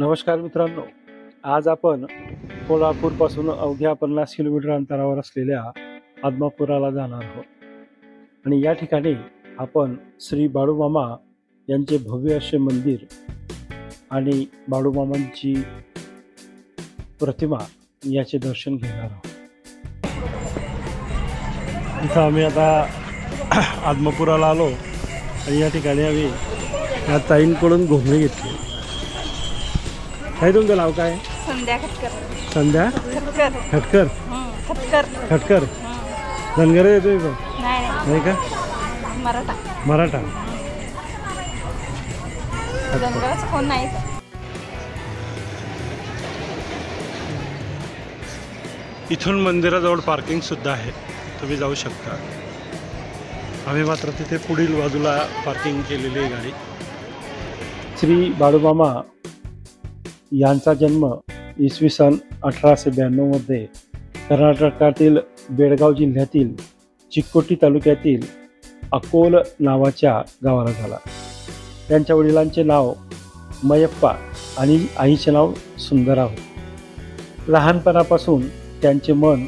नमस्कार मित्रांनो. आज आपण कोल्हापूरपासून अवघ्या पन्नास किलोमीटर अंतरावर असलेल्या आदमापुराला जाणार आहोत. आणि या ठिकाणी आपण श्री बाळूमामा यांचे भव्य असे मंदिर आणि बाळूमामांची प्रतिमा याचे दर्शन घेणार आहोत. इथं आम्ही आता आदमापुराला आलो आणि या ठिकाणी आम्ही या ताईंकडून घोंगडी घेतली. काय तुमचं नाव काय? संध्या खटकर. संध्या? खटकर. खटकर? हं, खटकर. खटकर? हं. धनगरे येतोय पण नाही नाही. नाही का? मराठा. मराठा. कोण नाही इथं. इथून मंदिराजवळ पार्किंग सुद्धा आहे. तुम्ही जाऊ शकता. आम्ही मात्र तिथे पुढील बाजूला पार्किंग केलेली आहे गाडी. श्री बाळूमामा यांचा जन्म इसवी सन अठराशे ब्याण्णवमध्ये कर्नाटकातील बेळगाव जिल्ह्यातील चिक्कोटी तालुक्यातील अकोल नावाच्या गावाला झाला. त्यांच्या वडिलांचे नाव मयप्पा आणि आईचे नाव सुंदरा होते. लहानपणापासून त्यांचे मन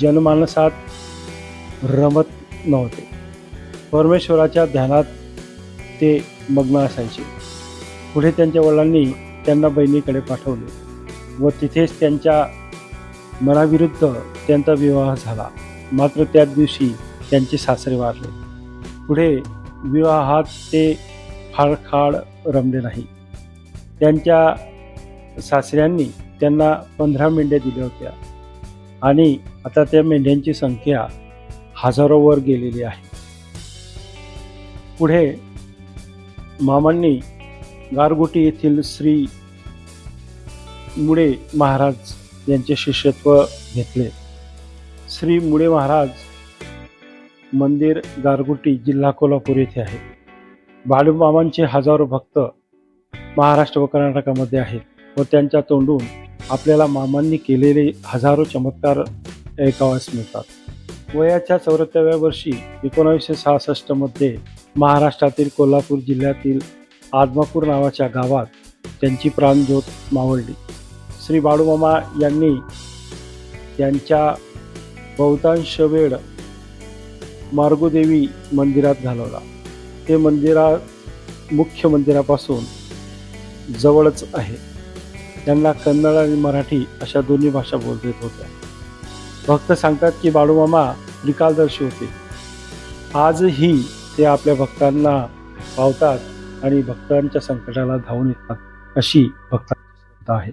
जनमानसात रमत नव्हते. परमेश्वराच्या ध्यानात ते मग्न असायचे. पुढे त्यांच्या वडिलांनी त्यांना बहिणीकडे पाठवले व तिथेच त्यांच्या मनाविरुद्ध त्यांचा विवाह झाला. मात्र त्याच दिवशी त्यांचे सासरे वारले. पुढे विवाहात ते फाळखाड रमले नाही. त्यांच्या सासऱ्यांनी त्यांना पंधरा मेंढ्या दिल्या होत्या आणि आता त्या मेंढ्यांची संख्या हजारोवर गेलेली आहे. पुढे मामांनी गारगोटी येथील श्री मुळे महाराज यांचे शिष्यत्व घेतले. श्री मुळे महाराज मंदिर गारगोटी जिल्हा कोल्हापूर येथे आहे. बाळूमामांचे हजारो भक्त महाराष्ट्र व कर्नाटकामध्ये आहेत व त्यांच्या तोंडून आपल्याला मामांनी केलेले हजारो चमत्कार ऐकावास मिळतात. वयाच्या चौऱ्याहत्तराव्या वर्षी एकोणावीसशे सहासष्टमध्ये महाराष्ट्रातील कोल्हापूर जिल्ह्यातील आदमापूर नावाच्या गावात त्यांची प्राणज्योत मावळली. श्री बाळूमामा यांनी त्यांच्या बहुतांश वेळ मार्गोदेवी मंदिरात घालवला. ते मंदिरा मुख्य मंदिरापासून जवळच आहे. त्यांना कन्नड आणि मराठी अशा दोन्ही भाषा बोलता येत होत्या. भक्त सांगतात की बाळूमामा त्रिकालदर्शी होते. आजही ते आपल्या भक्तांना पावतात आणि भक्तांच्या संकटाला धावून येतात अशी भक्तांची श्रद्धा आहे.